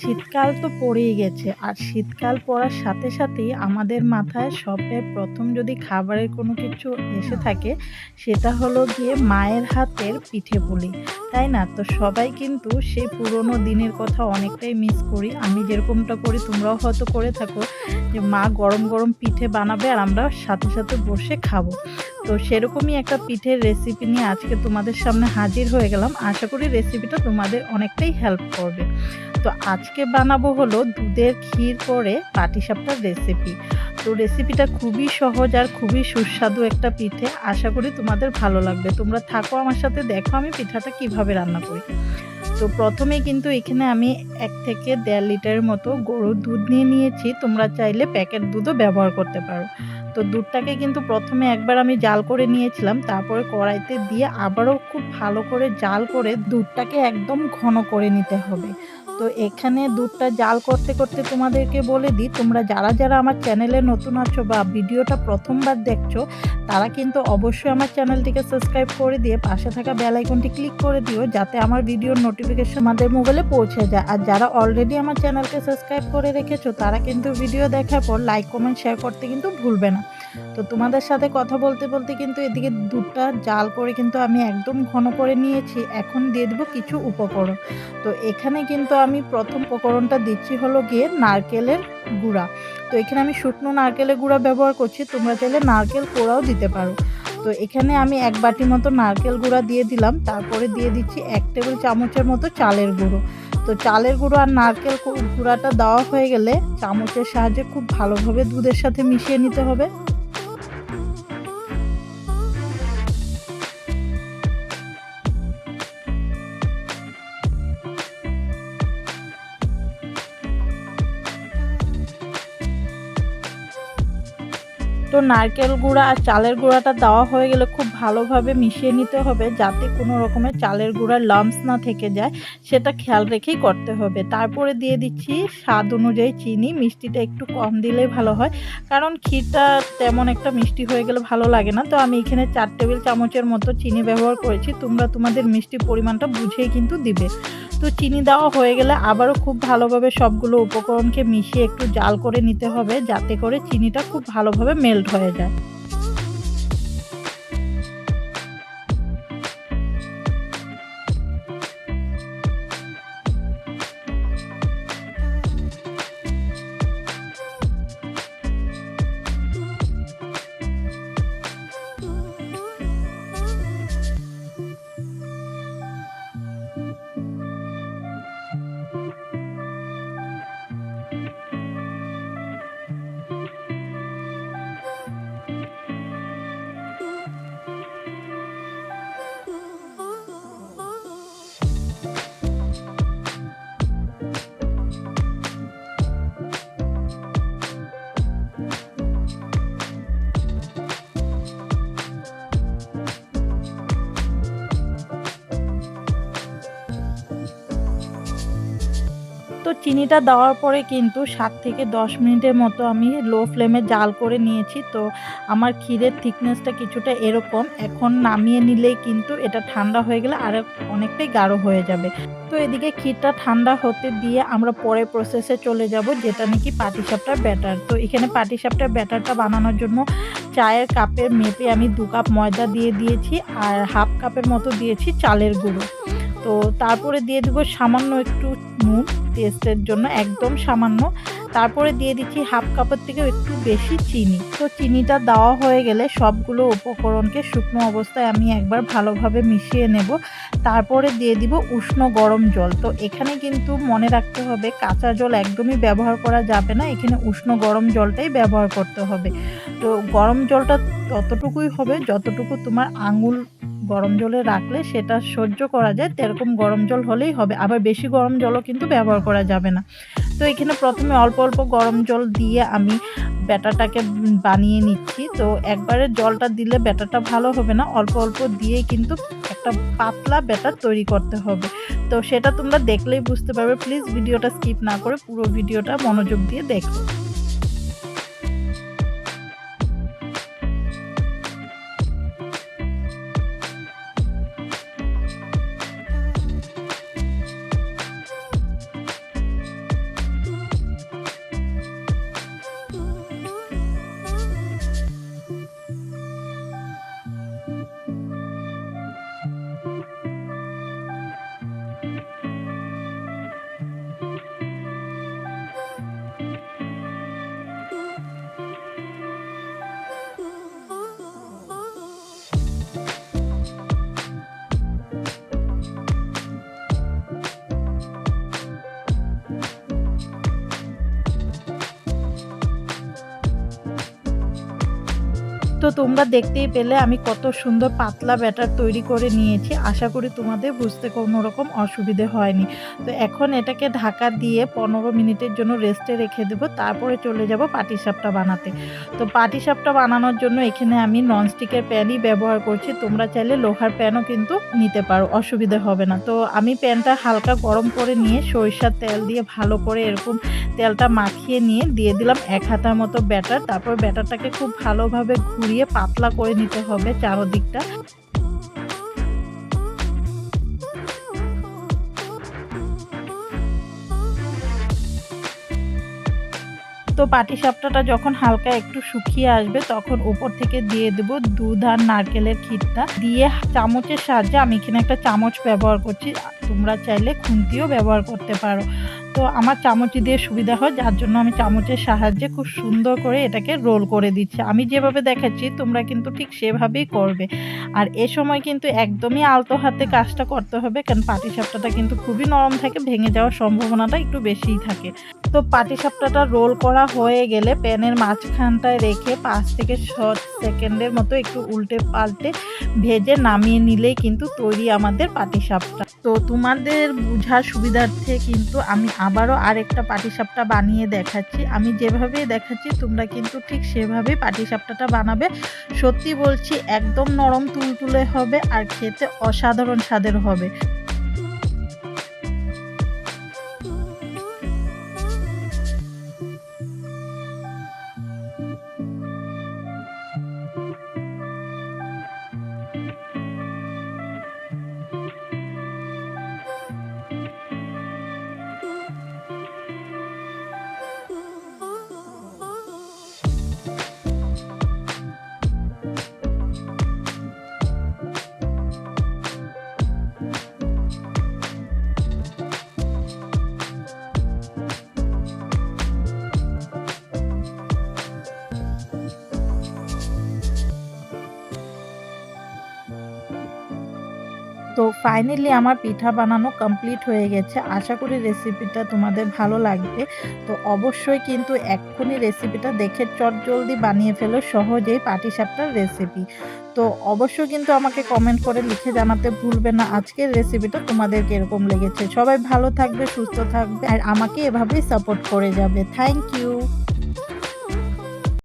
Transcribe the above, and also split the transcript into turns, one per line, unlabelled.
শীতকাল তো পড়েই গেছে, আর শীতকাল পড়ার সাথে সাথেই আমাদের মাথায় সবে প্রথম যদি খাবারের কোনো কিছু এসে থাকে, সেটা হলো গিয়ে মায়ের হাতের পিঠে পুলি, তাই না? তো সবাই কিন্তু সেই পুরনো দিনের কথা অনেকটাই মিস করি। আমি যেরকমটা করি, তোমরাও হয়তো করে থাকো যে মা গরম গরম পিঠে বানাবে আর আমরা সাথে সাথে বসে খাব। তো সেরকমই একটা পিঠের রেসিপি নিয়ে আজকে তোমাদের সামনে হাজির হয়ে গেলাম। আশা করি রেসিপিটা তোমাদের অনেকটাই হেল্প করবে। তো আজকে বানাবো হলো দুধের ক্ষীর করে পাটিসাপটার রেসিপি তো রেসিপিটা খুবই সহজ আর খুবই সুস্বাদু একটা পিঠে। আশা করি তোমাদের ভালো লাগবে। তোমরা থাকো আমার সাথে, দেখো আমি পিঠাটা কীভাবে রান্না করি। তো প্রথমে কিন্তু এখানে আমি এক থেকে দেড় লিটারের মতো গরুর দুধ নিয়ে নিয়েছি। তোমরা চাইলে প্যাকেট দুধও ব্যবহার করতে পারো। তো দুধটাকে কিন্তু প্রথমে একবার আমি জাল করে নিয়েছিলাম, তারপরে কড়াইতে দিয়ে আবারও খুব ভালো করে জাল করে দুধটাকে একদম ঘন করে নিতে হবে। তো এখানে দুধটা জাল করতে করতে তোমাদেরকে বলে দিই, তোমরা যারা যারা আমার চ্যানেলে নতুন আছো বা ভিডিওটা প্রথমবার দেখছ তারা কিন্তু অবশ্যই আমার চ্যানেলটিকে সাবস্ক্রাইব করে দিয়ে পাশে থাকা বেল আইকনটি ক্লিক করে দিও, যাতে আমার ভিডিওর নোটিফিকেশন আমাদের মোবাইলে পৌঁছে যায়। আর যারা অলরেডি আমার চ্যানেলকে সাবস্ক্রাইব করে রেখেছো, তারা কিন্তু ভিডিও দেখার পর লাইক কমেন্ট শেয়ার করতে কিন্তু ভুলবে না। তো তোমাদের সাথে কথা বলতে বলতে কিন্তু এদিকে দুধটা জাল করে কিন্তু আমি একদম ঘন করে নিয়েছি। এখন দিয়ে দেবো কিছু উপকরণ। তো এখানে কিন্তু আমি প্রথম উপকরণটা দিচ্ছি হলো গিয়ে নারকেলের গুঁড়া। তো এখানে আমি শুকনো নারকেলের গুঁড়া ব্যবহার করছি, তোমরা চাইলে নারকেল কোড়াও দিতে পারো। তো এখানে আমি এক বাটি মতো নারকেল গুঁড়া দিয়ে দিলাম, তারপরে দিয়ে দিচ্ছি এক টেবিল চামচের মতো চালের গুঁড়ো। তো চালের গুঁড়ো আর নারকেল গুঁড়াটা দেওয়া হয়ে গেলে চামচের সাহায্যে খুব ভালোভাবে দুধের সাথে মিশিয়ে নিতে হবে। তো নারকেল গুঁড়া আর চালের গুঁড়াটা দেওয়া হয়ে গেলে খুব ভালোভাবে মিশিয়ে নিতে হবে যাতে কোনো রকমের চালের গুঁড়ার লাম্পস না থেকে যায়। সেটা খেয়াল রেখেই করতে হবে। তারপরে দিয়ে দিচ্ছি স্বাদ অনুযায়ী চিনি। মিষ্টিটা একটু কম দিলেই ভালো হয়। কারণ ক্ষীরটা তেমন একটা মিষ্টি হয়ে গেলে ভালো লাগে না। তো আমি এখানে চার টেবিল চামচের মতো চিনি ব্যবহার করেছি। তোমরা তোমাদের মিষ্টি পরিমাণটা বুঝেই কিন্তু দিবে। তো চিনি দেওয়া হয়ে গেলে আবারও খুব ভালোভাবে সবগুলো উপকরণকে মিশিয়ে একটু জাল করে নিতে হবে। যাতে করে চিনিটা খুব ভালোভাবে মেল্ট হয়ে যায়। তো চিনিটা দেওয়ার পরে কিন্তু সাত থেকে দশ মিনিটের মতো আমি লো ফ্লেমে জাল করে নিয়েছি। তো আমার ক্ষীরের থিকনেসটা কিছুটা এরকম। এখন নামিয়ে নিলেই কিন্তু এটা ঠান্ডা হয়ে গেলে আর অনেকটাই গাঢ় হয়ে যাবে। তো এদিকে ক্ষীরটা ঠান্ডা হতে দিয়ে আমরা পরে প্রসেসে চলে যাব, যেটা নাকি পাটিসাপটার ব্যাটার তো এখানে পাটিসাপটার ব্যাটারটা বানানোর জন্য চায়ের কাপের মেপে আমি দু কাপ ময়দা দিয়ে দিয়েছি আর হাফ কাপের মতো দিয়েছি চালের গুঁড়ো। তো তারপরে দিয়ে দেবো সামান্য একটু নুন। টেস্টের জন্য একদম সামান্য। তারপরে দিয়ে দিচ্ছি হাফ কাপের থেকেও একটু বেশি চিনি। তো চিনিটা দেওয়া হয়ে গেলে সবগুলো উপকরণকে শুকনো অবস্থায় আমি একবার ভালোভাবে মিশিয়ে নেব। তারপরে দিয়ে দিব উষ্ণ গরম জল। তো এখানে কিন্তু মনে রাখতে হবে, কাঁচা জল একদমই ব্যবহার করা যাবে না। এখানে উষ্ণ গরম জলটাই ব্যবহার করতে হবে। তো গরম জলটা ততটুকুই হবে যতটুকু তোমার আঙুল গরম জলে রাখলে সেটা সহ্য করা যায় এরকম গরম জল হলেই হবে। আবার বেশি গরম জলও কিন্তু ব্যবহার করা যাবে না। তো এখানে প্রথমে অল্প অল্প গরম জল দিয়ে আমি ব্যাটারটাকে বানিয়ে নিচ্ছি। তো একবারে জলটা দিলে ব্যাটারটা ভালো হবে না। অল্প অল্প দিয়ে কিন্তু একটা পাতলা ব্যাটার তৈরি করতে হবে। তো সেটা তোমরা দেখলেই বুঝতে পারবে। প্লিজ ভিডিওটা স্কিপ না করে পুরো ভিডিওটা মনোযোগ দিয়ে দেখো। তো তোমরা দেখতেই পেলে আমি কত সুন্দর পাতলা ব্যাটার তৈরি করে নিয়েছি। আশা করি তোমাদের বুঝতে কোনো রকম অসুবিধে হয়নি। তো এখন এটাকে ঢাকা দিয়ে পনেরো মিনিটের জন্য রেস্টে রেখে দেবো। তারপরে চলে যাব পাটিসাপটা বানাতে। তো পাটিসাপটা বানানোর জন্য এখানে আমি ননস্টিকের প্যানই ব্যবহার করছি। তোমরা চাইলে লোহার প্যানও কিন্তু নিতে পারো, অসুবিধে হবে না। তো আমি প্যানটা হালকা গরম করে নিয়ে সরিষার তেল দিয়ে ভালো করে এরকম তেলটা মাখিয়ে নিয়ে দিয়ে দিলাম এক হাতার মতো ব্যাটার। তারপর ব্যাটারটাকে খুব ভালোভাবে ঘুরিয়ে পাতলা করে নিতে হবে চারোদিকটা। তো পাটিসাপটাটা যখন হালকা একটু শুকিয়ে আসবে, তখন উপর থেকে দিয়ে দেবো দুধ আর নারকেলের ক্ষীরটা। দিয়ে চামচের সাহায্যে আমি এখানে একটা চামচ ব্যবহার করছি। তোমরা চাইলে খুন্তিও ব্যবহার করতে পারো। তো আমার চামচ দিয়ে সুবিধা হয়, যার জন্য আমি চামচের সাহায্যে খুব সুন্দর করে এটাকে রোল করে দিচ্ছি। আমি যেভাবে দেখাচ্ছি, তোমরা কিন্তু ঠিক সেভাবেই করবে। আর এ সময় কিন্তু একদমই আলতো হাতে কাজটা করতে হবে, কারণ পাটিসাপটাটা কিন্তু খুবই নরম থাকে, ভেঙে যাওয়ার সম্ভাবনাটা একটু বেশিই থাকে। তো পাটিসাপটাটা রোল করা হয়ে গেলে প্যানের মাঝখানটায় রেখে পাঁচ থেকে ছ সেকেন্ডের মতো একটু উল্টে পাল্টে ভেজে নামিয়ে নিলেই কিন্তু তৈরি আমাদের পাটিসাপটা। তো তোমাদের বোঝার সুবিধার্থে কিন্তু আমি আবারও আরেকটা পাটিসাপটা বানিয়ে দেখাচ্ছি। আমি যেভাবে দেখাচ্ছি, তোমরা কিন্তু ঠিক সেভাবেই পাটিসাপটাটা বানাবে। সত্যি বলছি, একদম নরম তুলতুলে হবে আর খেতে অসাধারণ স্বাদের হবে। তো ফাইনালি আমার পিঠা বানানো কমপ্লিট হয়ে গেছে। আশা করি রেসিপিটা তোমাদের ভালো লাগবে। তো অবশ্যই কিন্তু এক্ষুনি রেসিপিটা দেখে চট জলদি বানিয়ে ফেলো, সহজেই পাটিসাপটার রেসিপি তো অবশ্যই কিন্তু আমাকে কমেন্ট করে লিখে জানাতে ভুলবে না আজকের রেসিপিটা তোমাদের কীরকম লেগেছে। সবাই ভালো থাকবে, সুস্থ থাকবে, আর আমাকে এভাবেই সাপোর্ট করে যাবে। Thank you